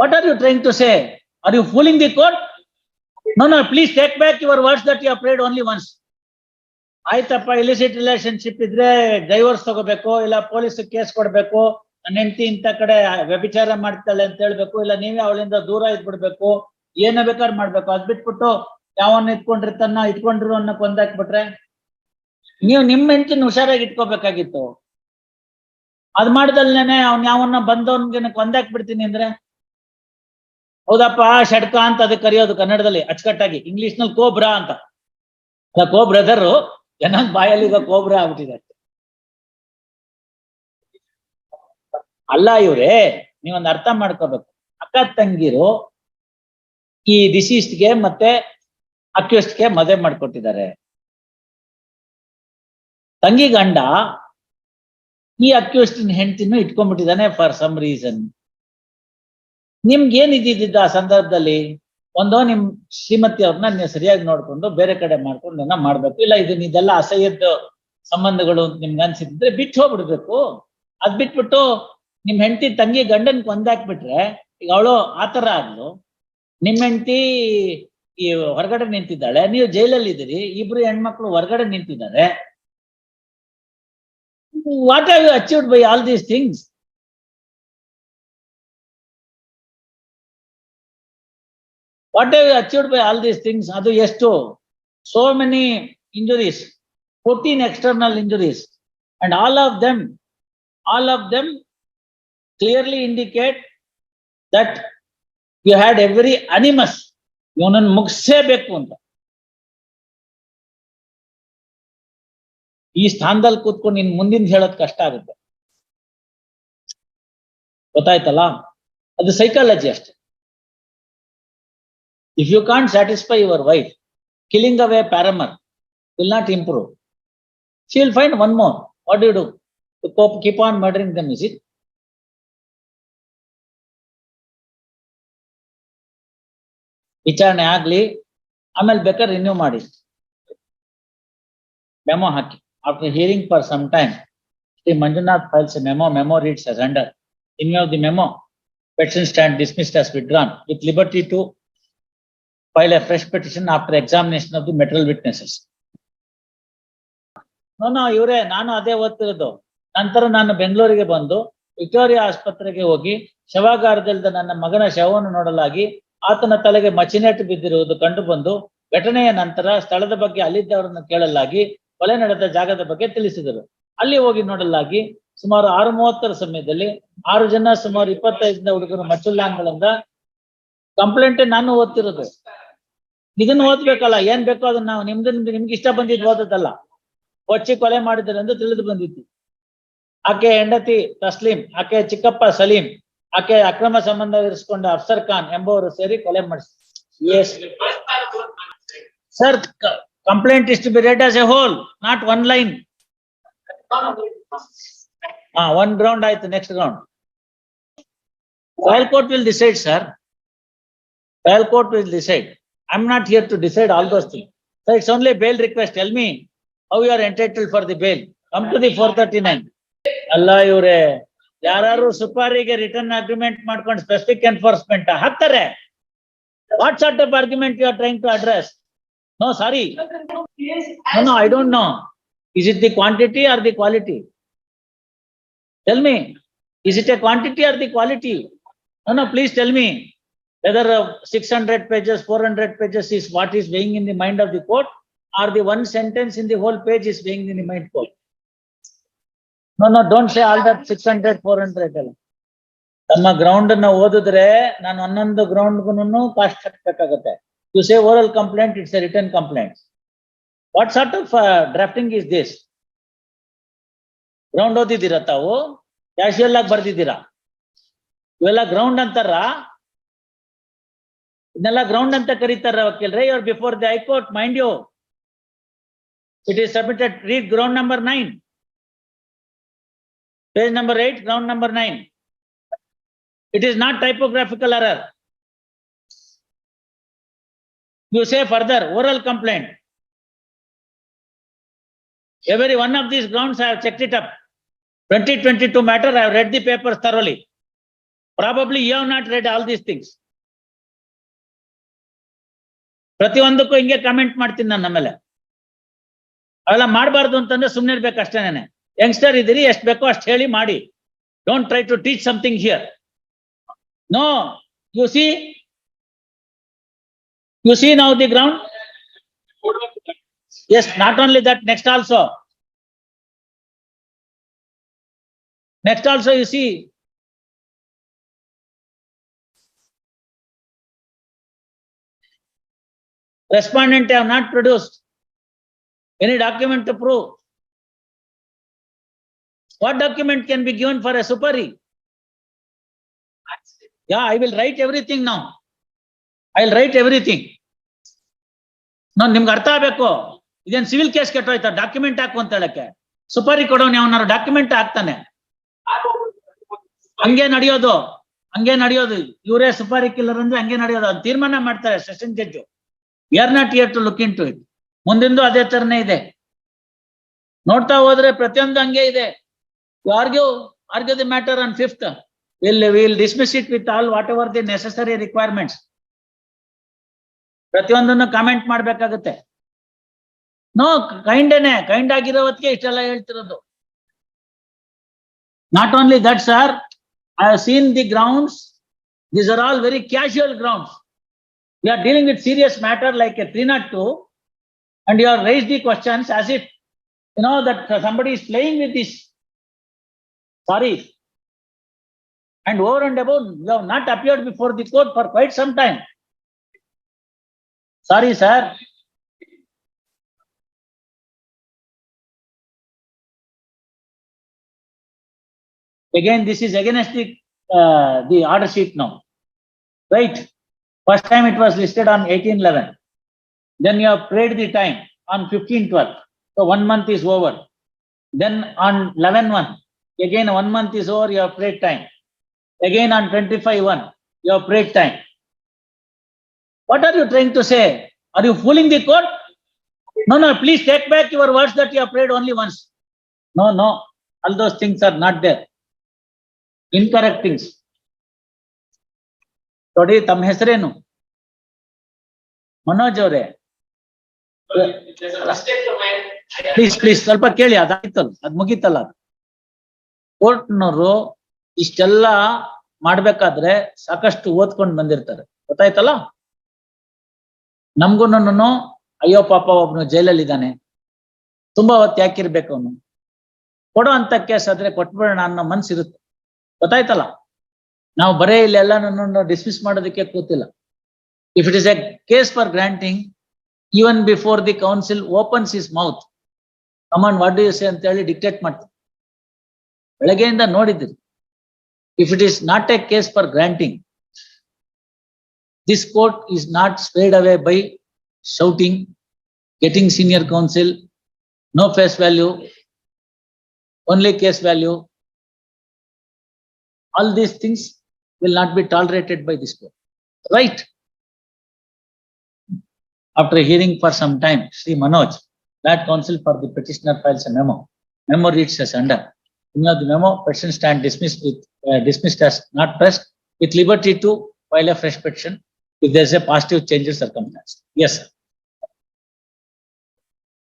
What are you trying to say? Are you fooling the court? No, no, please take back your words that you have prayed only once. ಆಯ್ತಪ್ಪ illicit relationship ಇದ್ರೆ divorce ತಗೋಬೇಕು ಇಲ್ಲ police case ಕೊಡ್ಬೇಕು ನನ್ನ ಹೆಂಡತಿ ಇಂಥ ಕಡೆ ವ್ಯಭಿಚಾರ ಮಾಡ್ತಾಳೆ ಅಂತ ಹೇಳ್ಬೇಕು ಇಲ್ಲ ನೀವೇ ಅವಳಿಂದ ದೂರ ಇದ್ಬಿಡ್ಬೇಕು ಏನ ಬೇಕಾದ್ರೆ ಮಾಡ್ಬೇಕು ಅದ್ ಬಿಟ್ಬಿಟ್ಟು ಯಾವನ್ನ ಇಟ್ಕೊಂಡಿರ್ತಾನ ಇಟ್ಕೊಂಡಿರೋ ಅನ್ನ ಕೊಂದಾಕ್ಬಿಟ್ರೆ ನೀವು ನಿಮ್ಮ ಹೆಂಡತಿನ ಹುಷಾರಾಗಿ ಇಟ್ಕೋಬೇಕಾಗಿತ್ತು ಅದ್ ಮಾಡ್ದಲ್ನೇನೆ ಅವ್ನ್ ಯಾವನ್ನ ಬಂದವನ್ಗೆ ಕೊಂದಾಕ್ ಬಿಡ್ತೀನಿ ಅಂದ್ರೆ ಹೌದಪ್ಪ ಷಡ್ಕ ಅಂತ ಅದಕ್ಕೆ ಕರೆಯೋದು ಕನ್ನಡದಲ್ಲಿ ಅಚ್ಚುಕಟ್ಟಾಗಿ. ಇಂಗ್ಲಿಷ್ನಲ್ಲಿ ಕೋಬ್ರಾ ಅಂತ ಕೋ ಬ್ರದರ್ ಜನ ಬಾಯಲ್ಲಿ ಈಗ ಕೋಬ್ರಾ ಆಗ್ಬಿಟ್ಟಿದೆ ಅಲ್ಲ ಇವ್ರೆ, ನೀವೊಂದು ಅರ್ಥ ಮಾಡ್ಕೋಬೇಕು. ಅಕ್ಕ ತಂಗಿರು ಈ ಡಿಸೀಸ್ಗೆ ಮತ್ತೆ ಅಕ್ಯೂಸ್ಟ್ಗೆ ಮದುವೆ ಮಾಡ್ಕೊಟ್ಟಿದ್ದಾರೆ. ತಂಗಿ ಗಂಡ ಈ ಅಕ್ಯೂಸ್ಟಿನ ಹೆಂಡತಿನೂ ಇಟ್ಕೊಂಡ್ಬಿಟ್ಟಿದ್ದಾನೆ ಫಾರ್ ಸಮ್ ರೀಸನ್ ನಿಮ್ಗೆ ಏನ್ ಇದ್ದಿದ್ದ ಆ ಸಂದರ್ಭದಲ್ಲಿ? ಒಂದೋ ನಿಮ್ ಶ್ರೀಮತಿ ಅವ್ರನ್ನ ನೀವು ಸರಿಯಾಗಿ ನೋಡ್ಕೊಂಡು ಬೇರೆ ಕಡೆ ಮಾಡ್ಕೊಂಡು ಮಾಡ್ಬೇಕು. ಇಲ್ಲ ಇದನ್ನ ಇದೆಲ್ಲ ಅಸಹ್ಯದ ಸಂಬಂಧಗಳು ಅಂತ ನಿಮ್ಗೆ ಅನ್ಸಿದ್ರೆ ಬಿಟ್ಟು ಹೋಗ್ಬಿಡ್ಬೇಕು. ಅದ್ ಬಿಟ್ಬಿಟ್ಟು ನಿಮ್ ಹೆಂಡತಿ ತಂಗಿ ಗಂಡನ್ ಕೊಂದಾಕ್ಬಿಟ್ರೆ, ಈಗ ಅವಳು ಆತರ ಆದ್ಲು. ನಿಮ್ ಹೆಂಡತಿ ಈ ಹೊರಗಡೆ ನಿಂತಿದ್ದಾಳೆ, ನೀವು ಜೈಲಲ್ಲಿ ಇದ್ದೀರಿ, ಇಬ್ರು ಹೆಣ್ಮಕ್ಳು ಹೊರಗಡೆ ನಿಂತಿದ್ದಾರೆ. What are you achieved by all these things what are you achieved by all these things ಅದು ಎಷ್ಟು so many injuries fourteen external injuries and all of them all of them clearly indicate that you had every animus ಇವನನ್ನು ಮುಗಿಸೇಬೇಕು ಅಂತ ಈ ಸ್ಥಾನದಲ್ಲಿ ಕೂತ್ಕೊಂಡು ನಿನ್ ಮುಂದಿನ ಹೇಳೋದ್ ಕಷ್ಟ ಆಗುತ್ತೆ ಗೊತ್ತಾಯ್ತಲ್ಲ ಅದು ಸೈಕಾಲಜಿ ಅಷ್ಟೇ if you can't satisfy your wife killing away paramour will not improve she will find one more what you do to keep on murdering them is it ವಿಚಾರಣೆ ಆಗ್ಲಿ ಆಮೇಲೆ ಬೇಕಾದ್ರೆ ರಿನ್ಯೂ ಮಾಡಿ memo hockey after hearing for some time Shri Manjunath files memo memo reads as under in view of the memo petition stand dismissed as withdrawn with liberty to file a fresh petition after examination of the material witnesses. No no ಇವರೇ, ನಾನು ಅದೇ ಓದ್ತಿರೋದು. ನಂತರ ನಾನು ಬೆಂಗಳೂರಿಗೆ ಬಂದು Victoria ಆಸ್ಪತ್ರೆಗೆ ಹೋಗಿ ಶವಾಗಾರದಲ್ಲಿದ್ದ ನನ್ನ ಮಗನ ಶವವನ್ನು ನೋಡಲಾಗಿ ಆತನ ತಲೆಗೆ ಮಚಿನೇಟು ಬಿದ್ದಿರುವುದು ಕಂಡು ಬಂದು ಘಟನೆಯ ನಂತರ ಸ್ಥಳದ ಬಗ್ಗೆ ಅಲ್ಲಿದ್ದವರನ್ನು ಕೇಳಲಾಗಿ ಕೊಲೆ ನಡೆದ ಜಾಗದ ಬಗ್ಗೆ ತಿಳಿಸಿದರು. ಅಲ್ಲಿ ಹೋಗಿ ನೋಡಲಾಗಿ ಸುಮಾರು ಆರು ಮೂವತ್ತರ ಸಮಯದಲ್ಲಿ ಆರು ಜನ ಸುಮಾರು ಇಪ್ಪತ್ತೈದರಿಂದ ಹುಡುಗರು ಮಚ್ಚುಲ್ಲಾನ್ಗಳಿಂದ ಕಂಪ್ಲೇಂಟ್ ನಾನು ಓದ್ತಿರೋದು. ಇದನ್ನ ಓದ್ಬೇಕಲ್ಲ, ಏನ್ ಬೇಕೋ ಅದನ್ನ ನಾವು ನಿಮ್ದು ನಿಮ್ಗೆ ಇಷ್ಟ ಬಂದಿದ್ದು ಓದೋದಲ್ಲ. ಕೊಚ್ಚಿ ಕೊಲೆ ಮಾಡಿದ್ದಾರೆ ಎಂದು ತಿಳಿದು ಬಂದಿತ್ತು. ಆಕೆ ಹೆಂಡತಿ ತಸ್ಲೀಂ, ಆಕೆ ಚಿಕ್ಕಪ್ಪ ಸಲೀಂ, ಆಕೆ ಅಕ್ರಮ ಸಂಬಂಧ ಇರಿಸಿಕೊಂಡ ಅಫ್ಸರ್ ಖಾನ್ ಎಂಬುವರು ಸೇರಿ ಕೊಲೆ ಮಾಡಿಸಿ. Yes sir complaint is to be read as a whole not one line ಹಾ ಒನ್ ಗ್ರೌಂಡ್ ಆಯ್ತು next ground court will decide sir court will decide I am not here to decide all those thing so it's only bail request tell me how you are entitle for the bail come to the four thirty nine ಅಲ್ಲ ಇವ್ರೆ ಯಾರು ಸುಪಾರಿಗೆ return agreement ಮಾಡ್ಕೊಂಡು specific enforcement ಹಾಕ್ತಾರೆ what sort of argument you are trying to address no sorry No, no, I don't know. Is it the quantity or the quality? Tell me, is it a quantity or the quality? No, no, please tell me Whether six hundred pages, four hundred pages is what is weighing in the mind of the court or the one sentence in the whole page is weighing in the mind court. No, no, don't say all that six hundred, four ground na ground nan ಓದಿದ್ರೆ ನಾನು ಒಂದೊಂದು ಗ್ರೌಂಡ್ಗೂ cost ಹಾಕ್ಬೇಕಾಗತ್ತೆ you say oral complaint it's a return complaint what sort of drafting is this ground ಓದಿದ್ದೀರಾ ತಾವು casual ಆಗಿ ಬರ್ದಿದ್ದೀರಾ ಇವೆಲ್ಲ ground ಅಂತಾರ ಇದನ್ನೆಲ್ಲ ಗ್ರೌಂಡ್ ಅಂತ ಕರೀತಾರ ವಕೀಲ್ರೆ your before the high court mind you it is submitted read ground number nine page number eight ground number nine it is not typographical error You say further, oral complaint. Every one of these grounds I have checked it up. Twenty twenty-two matter, I have read the papers thoroughly. Probably you have not read all these things. ಪ್ರತಿಯೊಂದಕ್ಕೂ ಹಿಂಗೆ comment ಮಾಡ್ತೀನಿ ನಾನು ಮೇಲೆ. ಅವೆಲ್ಲ ಮಾಡಬಾರ್ದು ಅಂತಂದ್ರೆ ಸುಮ್ಮನೆ ಇರ್ಬೇಕು ಅಷ್ಟೇನೆ. ಯಂಗ್ಸ್ಟರ್ ಇದ್ದೀರಿ, ಎಷ್ಟು ಬೇಕೋ ಅಷ್ಟು ಹೇಳಿ ಮಾಡಿ. Don't try to teach something here no you see you see now the ground is not only that next also next also you see respondent have not produced any document to prove. What document can be given for a superi? Yeah, I will write everything now. I will write everything. No ನಿಮ್ಗೆ ಅರ್ಥ ಆಗ್ಬೇಕು ಇದೇನ್ civil case ಕೆಟ್ಟೋಯ್ತಾ document ಹಾಕು ಅಂತ ಹೇಳಕ್ಕೆ ಸುಪಾರಿ ಕೊಡೋನ್ ಯಾವನಾರು document ಹಾಕ್ತಾನೆ ಹಂಗೆ ನಡೆಯೋದು ಹಂಗೆ ನಡೆಯೋದು ಇವರೇ ಸುಪಾರಿ ಕಿಲ್ಲರ್ ಅಂದ್ರೆ ಹಂಗೆ ನಡೆಯೋದು ಅದ್ ತೀರ್ಮಾನ ಮಾಡ್ತಾರೆ session judge we are not here to look into it ಮುಂದಿಂದು ಅದೇ ತರನೇ ಇದೆ. ನೋಡ್ತಾ ಹೋದ್ರೆ ಪ್ರತಿಯೊಂದು ಹಂಗೆ ಇದೆ. Argue argue the matter on fifth will will dismiss it with all whatever the necessary requirements ಪ್ರತಿಯೊಂದನ್ನು ಕಾಮೆಂಟ್ ಮಾಡ್ಬೇಕಾಗುತ್ತೆ. ನೋ ಕೈಂಡೇನೆ ಕೈಂಡ್ ಆಗಿರೋ ಹೊತ್ತಿಗೆ ಇಷ್ಟೆಲ್ಲ ಹೇಳ್ತಿರೋದು. Not only that sir I have seen the grounds these are all very casual grounds you are dealing with serious matter like a three not two, and you have raised the questions as if, you know, that somebody is playing with this. Sorry. And over and above, you have not appeared before the court for quite some time. Sorry, sir. Again, this is against the, uh, the order sheet now. Right? First time it was listed on eighteen eleven. Then you have prayed the time on fifteen twelve. So one month is over. Then on eleven one, again one month is over, you have prayed time. Again on twenty-five one, you have prayed time. What are you trying to say? Are you fooling the court? No, no, please take back your words that you have prayed only once. No, no, all those things are not there. Incorrect things. ನೋಡಿ ತಮ್ಮ ಹೆಸರೇನು? ಮನೋಜ್ ಅವರೇ. Please please ಸ್ವಲ್ಪ ಕೇಳಿ, ಅದಾಯ್ತಲ್ಲ, ಅದ್ ಮುಗೀತಲ್ಲ ಕೋರ್ಟ್ನವರು ಇಷ್ಟೆಲ್ಲ ಮಾಡ್ಬೇಕಾದ್ರೆ ಸಾಕಷ್ಟು ಓದ್ಕೊಂಡು ಬಂದಿರ್ತಾರೆ. ಗೊತ್ತಾಯ್ತಲ್ಲ? ನಮ್ಗುನು ಅಯ್ಯೋ ಪಾಪ, ಒಬ್ನು ಜೈಲಲ್ಲಿ ಇದ್ದಾನೆ ತುಂಬಾ ಹೊತ್ತು ಯಾಕಿರ್ಬೇಕು ಅವನು? ಕೊಡೋ ಅಂತ ಕೇಸ್ ಆದ್ರೆ ಕೊಟ್ಬಿಡೋಣ ಅನ್ನೋ ಮನ್ಸಿರುತ್ತೆ. ಗೊತ್ತಾಯ್ತಲ್ಲ? ನಾವು ಬರೇ ಇಲ್ಲೆಲ್ಲ ಡಿಸ್ಮಿಸ್ ಮಾಡೋದಕ್ಕೆ ಕೂತಿಲ್ಲ if it is a case for granting even before the counsel opens his mouth command what you say ಅಂತ ಹೇಳಿ ಡಿಕ್ಟೇಟ್ ಮಾಡ್ತಾರೆ ಬೆಳಗ್ಗೆಯಿಂದ ನೋಡಿದ್ದೀರಿ if it is not a case for granting this court is not swayed away by shouting getting senior counsel no face value only case value all these things will not be tolerated by this court. Right? After hearing for some time, Sri Manoj, that counsel for the petitioner files a memo. Memo reads as under. In the memo, petition stand dismissed with, uh, dismissed as not pressed with liberty to file a fresh petition if there is a positive change in circumstance. Yes, sir.